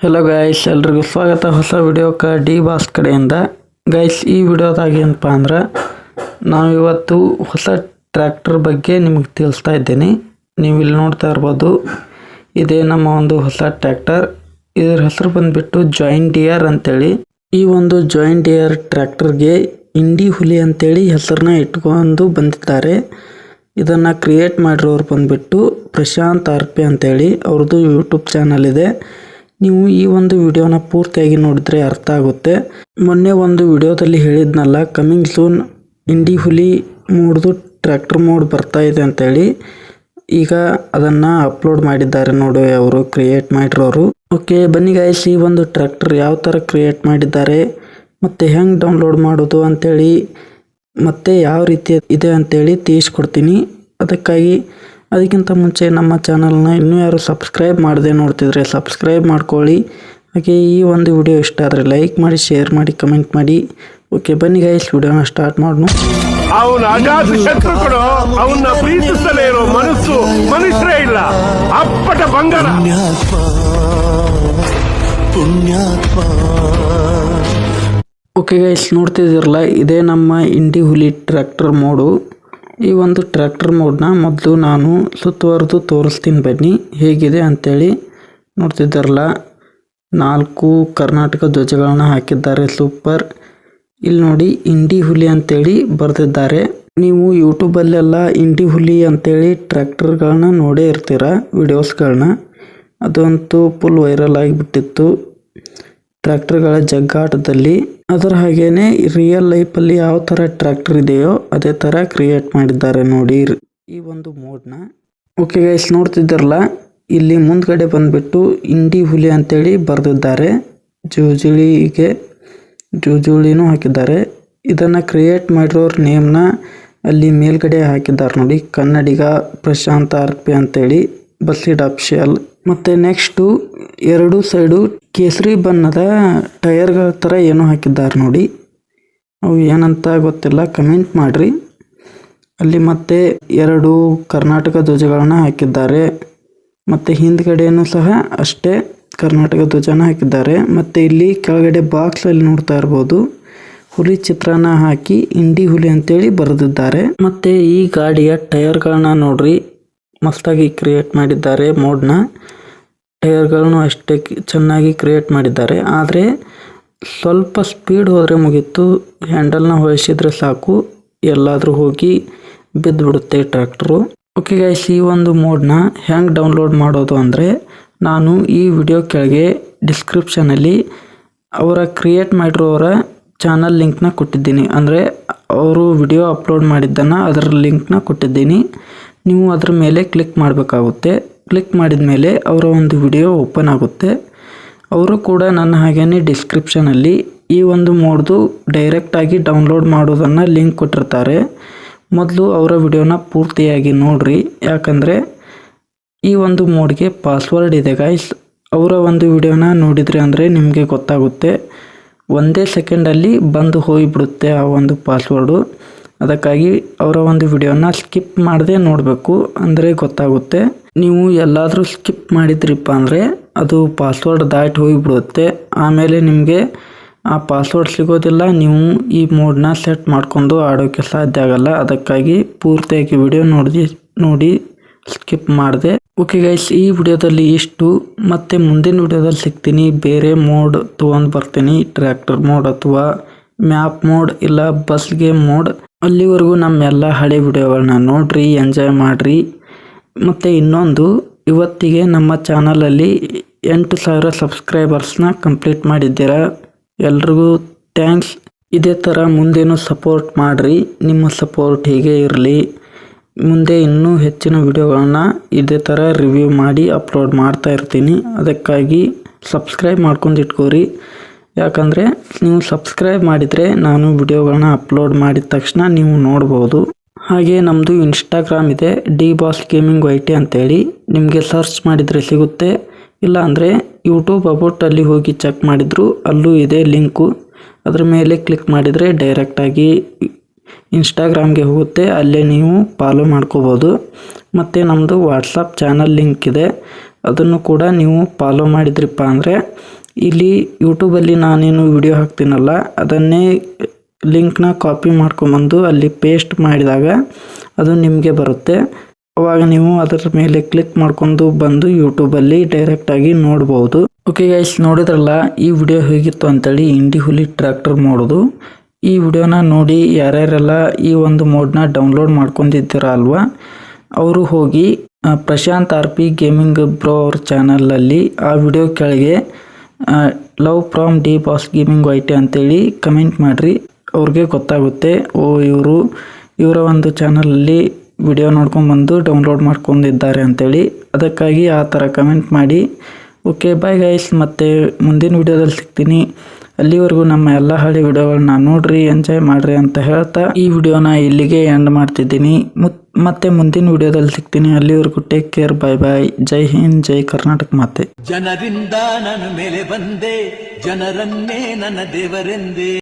Hello guys ಎಲ್ರಿಗೂ ಸ್ವಾಗತ. ಹೊಸ ವಿಡಿಯೋಕ್ಕೆ ಡಿ ಬಾಸ್ ಕಡೆಯಿಂದ. ಗೈಸ್ ಈ ವಿಡಿಯೋದಾಗ ಏನಪ್ಪ ಅಂದ್ರೆ ನಾವಿವತ್ತು ಹೊಸ ಟ್ರ್ಯಾಕ್ಟರ್ ಬಗ್ಗೆ ನಿಮಗೆ ತಿಳಿಸ್ತಾ ಇದ್ದೀನಿ. ನೀವು ಇಲ್ಲಿ ನೋಡ್ತಾ ಇರ್ಬೋದು, ಇದೇ ನಮ್ಮ ಒಂದು ಹೊಸ ಟ್ರ್ಯಾಕ್ಟರ್ ಇದರ ಹೆಸರು ಬಂದ್ಬಿಟ್ಟು ಜಾಯಿಂಟ್ ಡಿಯರ್ ಅಂತೇಳಿ. ಈ ಒಂದು ಜಾಯಿಂಟ್ ಡಿಯರ್ ಟ್ರ್ಯಾಕ್ಟರ್ಗೆ ಇಂಡಿ ಹುಲಿ ಅಂತೇಳಿ ಹೆಸರನ್ನ ಇಟ್ಕೊಂಡು ಬಂದಿದ್ದಾರೆ. ಇದನ್ನು ಕ್ರಿಯೇಟ್ ಮಾಡಿರೋರು ಬಂದ್ಬಿಟ್ಟು ಪ್ರಶಾಂತ್ ಆರ್ ಪಿ ಅಂತೇಳಿ. ಅವ್ರದ್ದು ಯೂಟ್ಯೂಬ್ ಚಾನಲ್ ಇದೆ. ನೀವು ಈ ಒಂದು ವಿಡಿಯೋನ ಪೂರ್ತಿಯಾಗಿ ನೋಡಿದ್ರೆ ಅರ್ಥ ಆಗುತ್ತೆ. ಮೊನ್ನೆ ಒಂದು ವಿಡಿಯೋದಲ್ಲಿ ಹೇಳಿದ್ನಲ್ಲ ಕಮಿಂಗ್ ಸೂನ್ ಇಂಡಿ ಹುಲಿ ಮೂಡ್ದು ಟ್ರ್ಯಾಕ್ಟರ್ ಮೋಡ್ ಬರ್ತಾ ಇದೆ ಅಂತೇಳಿ. ಈಗ ಅದನ್ನು ಅಪ್ಲೋಡ್ ಮಾಡಿದ್ದಾರೆ ನೋಡಿ, ಅವರು ಕ್ರಿಯೇಟ್ ಮಾಡಿರೋರು. ಓಕೆ ಬನ್ನಿ ಗಾಯ್ಸ್ ಈ ಒಂದು ಟ್ರ್ಯಾಕ್ಟರ್ ಯಾವ ಥರ ಕ್ರಿಯೇಟ್ ಮಾಡಿದ್ದಾರೆ, ಮತ್ತು ಹೆಂಗೆ ಡೌನ್ಲೋಡ್ ಮಾಡೋದು ಅಂಥೇಳಿ ಮತ್ತು ಯಾವ ರೀತಿ ಇದೆ ಅಂಥೇಳಿ ತಿಳಿಸ್ಕೊಡ್ತೀನಿ. ಅದಕ್ಕಾಗಿ ಅದಕ್ಕಿಂತ ಮುಂಚೆ ನಮ್ಮ ಚಾನಲ್ನ ಇನ್ನೂ ಯಾರು ಸಬ್ಸ್ಕ್ರೈಬ್ ಮಾಡದೆ ನೋಡ್ತಿದ್ರೆ ಸಬ್ಸ್ಕ್ರೈಬ್ ಮಾಡ್ಕೊಳ್ಳಿ. ಹಾಗೆ ಈ ಒಂದು ವಿಡಿಯೋ ಇಷ್ಟ ಆದರೆ ಲೈಕ್ ಮಾಡಿ ಶೇರ್ ಮಾಡಿ ಕಮೆಂಟ್ ಮಾಡಿ. ಓಕೆ ಬನ್ನಿ ಗೈಸ್ ವಿಡಿಯೋನ ಸ್ಟಾರ್ಟ್ ಮಾಡೋಣ. ಅವನ ಅಗಾಧ ಶತ್ರುಗಳು ಅವನ್ನ ಪ್ರೀತಿಸಲೇ ಇರೋ ಮನಸ್ಸು ಮನುಷ್ಯರೇ ಇಲ್ಲ. ಅಪ್ಪಟ ಬಂಗಾರ. ಪುಣ್ಯಾತ್ಮ ಪುಣ್ಯಾತ್ಮ ಓಕೆ ಗೈಸ್ ನೋಡ್ತಿದ್ದೀರಲ್ಲ ಇದೇ ನಮ್ಮ ಇಂಡಿ ಹುಲಿ ಟ್ರ್ಯಾಕ್ಟರ್ ಮೋಡು. ಈ ಒಂದು ಟ್ರ್ಯಾಕ್ಟರ್ ಮೋಡ್ನ ಮೊದಲು ನಾನು ಸುತ್ತುವರೆದು ತೋರಿಸ್ತೀನಿ ಬನ್ನಿ. ಹೇಗಿದೆ ಅಂತೇಳಿ ನೋಡ್ತಿದ್ದಾರಲ್ಲ? ನಾಲ್ಕು ಕರ್ನಾಟಕ ಧ್ವಜಗಳನ್ನ ಹಾಕಿದ್ದಾರೆ. ಸೂಪರ್. ಇಲ್ಲಿ ನೋಡಿ, ಇಂಡಿ ಹುಲಿ ಅಂತೇಳಿ ಬರೆದಿದ್ದಾರೆ. ನೀವು ಯೂಟ್ಯೂಬಲ್ಲೆಲ್ಲ ಇಂಡಿ ಹುಲಿ ಅಂತೇಳಿ ಟ್ರ್ಯಾಕ್ಟರ್ಗಳನ್ನ ನೋಡೇ ಇರ್ತೀರ, ವಿಡಿಯೋಸ್ಗಳನ್ನ? ಅದಂತೂ ಫುಲ್ ವೈರಲ್ ಆಗಿಬಿಟ್ಟಿತ್ತು. ಟ್ರ್ಯಾಕ್ಟರ್ಗಳ ಜಗ್ಗಾಟದಲ್ಲಿ ಅದರ ಹಾಗೇನೆ ರಿಯಲ್ ಲೈಫಲ್ಲಿ ಯಾವ ತರ ಟ್ರ್ಯಾಕ್ಟರ್ ಇದೆಯೋ ಅದೇ ತರ ಕ್ರಿಯೇಟ್ ಮಾಡಿದ್ದಾರೆ ನೋಡಿ ಈ ಒಂದು ಮೋಡ್ನ ಓಕೆ ಗೈಸ್ ನೋಡ್ತಿದ್ದಾರಲ್ಲ? ಇಲ್ಲಿ ಮುಂದ್ಗಡೆ ಬಂದ್ಬಿಟ್ಟು ಇಂಡಿ ಹುಲಿ ಅಂತೇಳಿ ಬರೆದಿದ್ದಾರೆ. ಜೂಜುಳಿಗೆ ಜೂಜುಳಿನೂ ಹಾಕಿದ್ದಾರೆ. ಇದನ್ನ ಕ್ರಿಯೇಟ್ ಮಾಡಿರೋರ್ ನೇಮ್ನ ಅಲ್ಲಿ ಮೇಲ್ಗಡೆ ಹಾಕಿದ್ದಾರೆ ನೋಡಿ. ಕನ್ನಡಿಗ ಪ್ರಶಾಂತ ಅರ್ಪಿ ಅಂತೇಳಿ ಬಸ್ಸಿಡ್ ಅಫಿಷಿಯಲ್. ಮತ್ತು ನೆಕ್ಸ್ಟು ಎರಡು ಸೈಡು ಕೇಸರಿ ಬಣ್ಣದ ಟೈರ್ಗಳ ಥರ ಏನೋ ಹಾಕಿದ್ದಾರೆ ನೋಡಿ. ಅವು ಏನಂತ ಗೊತ್ತಿಲ್ಲ ಕಮೆಂಟ್ ಮಾಡಿರಿ. ಅಲ್ಲಿ ಮತ್ತೆ ಎರಡು ಕರ್ನಾಟಕ ಧ್ವಜಗಳನ್ನ ಹಾಕಿದ್ದಾರೆ. ಮತ್ತು ಹಿಂದ್ಗಡೆಯೂ ಸಹ ಅಷ್ಟೇ ಕರ್ನಾಟಕ ಧ್ವಜನ ಹಾಕಿದ್ದಾರೆ. ಮತ್ತು ಇಲ್ಲಿ ಕೆಳಗಡೆ ಬಾಕ್ಸಲ್ಲಿ ನೋಡ್ತಾ ಇರ್ಬೋದು. ಹುಲಿ ಚಿತ್ರನ ಹಾಕಿ ಇಂಡಿ ಹುಲಿ ಅಂತೇಳಿ ಬರೆದಿದ್ದಾರೆ. ಮತ್ತು ಈ ಗಾಡಿಯ ಟೈರ್ಗಳನ್ನ ನೋಡ್ರಿ. ಮಸ್ತಾಗಿ ಕ್ರಿಯೇಟ್ ಮಾಡಿದ್ದಾರೆ ಮೋಡ್ನ ಟೈರ್ಗಳನ್ನು ಅಷ್ಟೇ ಚೆನ್ನಾಗಿ ಕ್ರಿಯೇಟ್ ಮಾಡಿದ್ದಾರೆ. ಆದರೆ ಸ್ವಲ್ಪ ಸ್ಪೀಡ್ ಹೋದರೆ ಮುಗೀತು ಹ್ಯಾಂಡಲ್ನ ಹೊಯಿಸಿದ್ರೆ ಸಾಕು, ಎಲ್ಲಾದರೂ ಹೋಗಿ ಬಿದ್ದುಬಿಡುತ್ತೆ ಟ್ರ್ಯಾಕ್ಟ್ರು ಓಕೆ ಗೈಸ್ ಈ ಒಂದು ಮೋಡ್ನ ಹೆಂಗೆ ಡೌನ್ಲೋಡ್ ಮಾಡೋದು ಅಂದರೆ, ನಾನು ಈ ವಿಡಿಯೋ ಕೆಳಗೆ ಡಿಸ್ಕ್ರಿಪ್ಷನಲ್ಲಿ ಅವರ ಕ್ರಿಯೇಟ್ ಮಾಡಿರೋರ ಚಾನಲ್ ಲಿಂಕ್ನ ಕೊಟ್ಟಿದ್ದೀನಿ. ಅಂದರೆ, ಅವರು ವಿಡಿಯೋ ಅಪ್ಲೋಡ್ ಮಾಡಿದ್ದನ್ನು ಅದರ ಲಿಂಕ್ನ ಕೊಟ್ಟಿದ್ದೀನಿ. ನೀವು ಅದ್ರ ಮೇಲೆ ಕ್ಲಿಕ್ ಮಾಡಬೇಕಾಗುತ್ತೆ. ಕ್ಲಿಕ್ ಮಾಡಿದ ಮೇಲೆ ಅವರ ಒಂದು ವಿಡಿಯೋ ಓಪನ್ ಆಗುತ್ತೆ. ಅವರು ಕೂಡ ನನ್ನ ಹಾಗೆಯೇ ಡಿಸ್ಕ್ರಿಪ್ಷನಲ್ಲಿ ಈ ಒಂದು ಮೋಡ್ದು ಡೈರೆಕ್ಟಾಗಿ ಡೌನ್ಲೋಡ್ ಮಾಡೋದನ್ನು ಲಿಂಕ್ ಕೊಟ್ಟಿರ್ತಾರೆ. ಮೊದಲು ಅವರ ವಿಡಿಯೋನ ಪೂರ್ತಿಯಾಗಿ ನೋಡಿರಿ. ಯಾಕಂದರೆ ಈ ಒಂದು ಮೋಡ್ಗೆ ಪಾಸ್ವರ್ಡ್ ಇದೆ ಗಾಯ್ಸ್ ಅವರ ಒಂದು ವಿಡಿಯೋನ ನೋಡಿದರೆ ಅಂದರೆ ನಿಮಗೆ ಗೊತ್ತಾಗುತ್ತೆ. ಒಂದೇ ಸೆಕೆಂಡಲ್ಲಿ ಬಂದು ಹೋಗಿಬಿಡುತ್ತೆ ಆ ಒಂದು ಪಾಸ್ವರ್ಡು ಅದಕ್ಕಾಗಿ ಅವರ ಒಂದು ವಿಡಿಯೋನ ಸ್ಕಿಪ್ ಮಾಡದೆ ನೋಡಬೇಕು, ಅಂದರೆ ಗೊತ್ತಾಗುತ್ತೆ. ನೀವು ಎಲ್ಲಾದರೂ ಸ್ಕಿಪ್ ಮಾಡಿದ್ರಿಪ್ಪ ಅಂದರೆ ಅದು ಪಾಸ್ವರ್ಡ್ ದಾಟಿ ಹೋಗಿಬಿಡುತ್ತೆ. ಆಮೇಲೆ ನಿಮಗೆ ಆ ಪಾಸ್ವರ್ಡ್ ಸಿಗೋದಿಲ್ಲ, ನೀವು ಈ ಮೋಡ್ನ ಸೆಟ್ ಮಾಡ್ಕೊಂಡು ಆಡೋಕ್ಕೆ ಸಾಧ್ಯ ಆಗಲ್ಲ. ಅದಕ್ಕಾಗಿ ಪೂರ್ತಿಯಾಗಿ ವಿಡಿಯೋ ನೋಡಿ ನೋಡಿ ಸ್ಕಿಪ್ ಮಾಡಿದೆ. ಓಕೆ ಗೈಸ್ ಈ ವಿಡಿಯೋದಲ್ಲಿ ಇಷ್ಟು. ಮತ್ತೆ ಮುಂದಿನ ವಿಡಿಯೋದಲ್ಲಿ ಸಿಗ್ತೀನಿ. ಬೇರೆ ಮೋಡ್ ತೊಗೊಂಡು ಬರ್ತೀನಿ. ಟ್ರ್ಯಾಕ್ಟರ್ ಮೋಡ್ ಅಥವಾ ಮ್ಯಾಪ್ ಮೋಡ್ ಇಲ್ಲ ಬಸ್ ಗೇಮ್ ಮೋಡ್ ಅಲ್ಲಿವರೆಗೂ ನಮ್ಮ ಎಲ್ಲ ಹಳೆ ವಿಡಿಯೋಗಳನ್ನ ನೋಡಿರಿ ಎಂಜಾಯ್ ಮಾಡಿರಿ. ಮತ್ತು ಇನ್ನೊಂದು, ಇವತ್ತಿಗೆ ನಮ್ಮ ಚಾನಲಲ್ಲಿ ಎಂಟು ಸಾವಿರ ಸಬ್ಸ್ಕ್ರೈಬರ್ಸ್ನ ಕಂಪ್ಲೀಟ್ ಮಾಡಿದ್ದೀರಾ? ಎಲ್ರಿಗೂ ಥ್ಯಾಂಕ್ಸ್. ಇದೇ ಥರ ಮುಂದೇನು ಸಪೋರ್ಟ್ ಮಾಡಿರಿ, ನಿಮ್ಮ ಸಪೋರ್ಟ್ ಹೀಗೆ ಇರಲಿ. ಮುಂದೆ ಇನ್ನೂ ಹೆಚ್ಚಿನ ವಿಡಿಯೋಗಳನ್ನ ಇದೇ ಥರ ರಿವ್ಯೂ ಮಾಡಿ ಅಪ್ಲೋಡ್ ಮಾಡ್ತಾ ಇರ್ತೀನಿ. ಅದಕ್ಕಾಗಿ ಸಬ್ಸ್ಕ್ರೈಬ್ ಮಾಡ್ಕೊಂಡು ಇಟ್ಕೋರಿ. ಯಾಕಂದರೆ ನೀವು ಸಬ್ಸ್ಕ್ರೈಬ್ ಮಾಡಿದರೆ ನಾನು ವಿಡಿಯೋಗಳನ್ನ ಅಪ್ಲೋಡ್ ಮಾಡಿದ ತಕ್ಷಣ ನೀವು ನೋಡ್ಬೋದು. ಹಾಗೆ ನಮ್ಮದು ಇನ್ಸ್ಟಾಗ್ರಾಮ್ ಇದೆ D boss gaming Y T ಅಂತೇಳಿ. ನಿಮಗೆ ಸರ್ಚ್ ಮಾಡಿದರೆ ಸಿಗುತ್ತೆ. ಇಲ್ಲ ಅಂದರೆ ಯೂಟ್ಯೂಬ್ ಅಬೌಟಲ್ಲಿ ಹೋಗಿ ಚೆಕ್ ಮಾಡಿದ್ರು, ಅಲ್ಲೂ ಇದೆ ಲಿಂಕು ಅದ್ರ ಮೇಲೆ ಕ್ಲಿಕ್ ಮಾಡಿದರೆ ಡೈರೆಕ್ಟಾಗಿ ಇನ್ಸ್ಟಾಗ್ರಾಮ್ಗೆ ಹೋಗುತ್ತೆ, ಅಲ್ಲೇ ನೀವು ಫಾಲೋ ಮಾಡ್ಕೋಬೋದು. ಮತ್ತು ನಮ್ಮದು ವಾಟ್ಸಪ್ ಚಾನಲ್ ಲಿಂಕ್ ಇದೆ. ಅದನ್ನು ಕೂಡ ನೀವು ಫಾಲೋ ಮಾಡಿದ್ರಿಪ್ಪ ಅಂದರೆ ಇಲ್ಲಿ ಯೂಟ್ಯೂಬಲ್ಲಿ ನಾನೇನು ವಿಡಿಯೋ ಹಾಕ್ತೀನಲ್ಲ, ಅದನ್ನೇ ಲಿಂಕ್ನ ಕಾಪಿ ಮಾಡ್ಕೊಂಬಂದು ಅಲ್ಲಿ ಪೇಸ್ಟ್ ಮಾಡಿದಾಗ ಅದು ನಿಮಗೆ ಬರುತ್ತೆ. ಅವಾಗ ನೀವು ಅದರ ಮೇಲೆ ಕ್ಲಿಕ್ ಮಾಡ್ಕೊಂಡು ಬಂದು ಯೂಟ್ಯೂಬಲ್ಲಿ ಡೈರೆಕ್ಟಾಗಿ ನೋಡ್ಬೋದು. ಓಕೆ ಗೈಸ್ ನೋಡಿದ್ರಲ್ಲ, ಈ ವಿಡಿಯೋ ಹೇಗಿತ್ತು ಅಂತೇಳಿ ಇಂಡಿ ಹುಲಿ ಟ್ರ್ಯಾಕ್ಟರ್ ಮಾಡೋದು. ಈ ವಿಡಿಯೋನ ನೋಡಿ ಯಾರ್ಯಾರೆಲ್ಲ ಈ ಒಂದು ಮೋಡ್ನ ಡೌನ್ಲೋಡ್ ಮಾಡ್ಕೊಂಡಿದ್ದೀರ ಅಲ್ವಾ, ಅವರು ಹೋಗಿ Prashant R P gaming bro ಅವ್ರ ಚಾನಲಲ್ಲಿ ಆ ವಿಡಿಯೋ ಕೆಳಗೆ love from D boss gaming white T ಅಂತೇಳಿ ಕಮೆಂಟ್ ಮಾಡಿರಿ. ಅವ್ರಿಗೆ ಗೊತ್ತಾಗುತ್ತೆ. ಓ, ಇವರು, ಇವರ ಒಂದು ಚಾನಲಲ್ಲಿ ವಿಡಿಯೋ ನೋಡ್ಕೊಂಬಂದು ಡೌನ್ಲೋಡ್ ಮಾಡ್ಕೊಂಡಿದ್ದಾರೆ ಅಂತೇಳಿ. ಅದಕ್ಕಾಗಿ ಆ ಥರ ಕಮೆಂಟ್ ಮಾಡಿ. ಓಕೆ ಬಾಯ್ ಗೈಸ್ ಮತ್ತೆ ಮುಂದಿನ ವಿಡಿಯೋದಲ್ಲಿ ಸಿಗ್ತೀನಿ. ಅಲ್ಲಿವರೆಗೂ ನಮ್ಮ ಎಲ್ಲ ಹಳೆ ವಿಡಿಯೋಗಳನ್ನ ನೋಡ್ರಿ ಎಂಜಾಯ್ ಮಾಡ್ರಿ ಅಂತ ಹೇಳ್ತಾ ಈ ವಿಡಿಯೋನ ಇಲ್ಲಿಗೆ ಎಂಡ್ ಮಾಡ್ತಿದ್ದೀನಿ. ಮುತ್- ಮತ್ತೆ ಮುಂದಿನ ವಿಡಿಯೋದಲ್ಲಿ ಸಿಗ್ತೀನಿ. ಅಲ್ಲಿವರೆಗೂ take care bye bye Jai Hind, Jai Karnataka ಮಾತೆ. ಜನರಿಂದ ನನ್ನ ಮೇಲೆ ಬಂದೆ, ಜನರನ್ನೇ ನನ್ನ ದೇವರೆಂದೇ.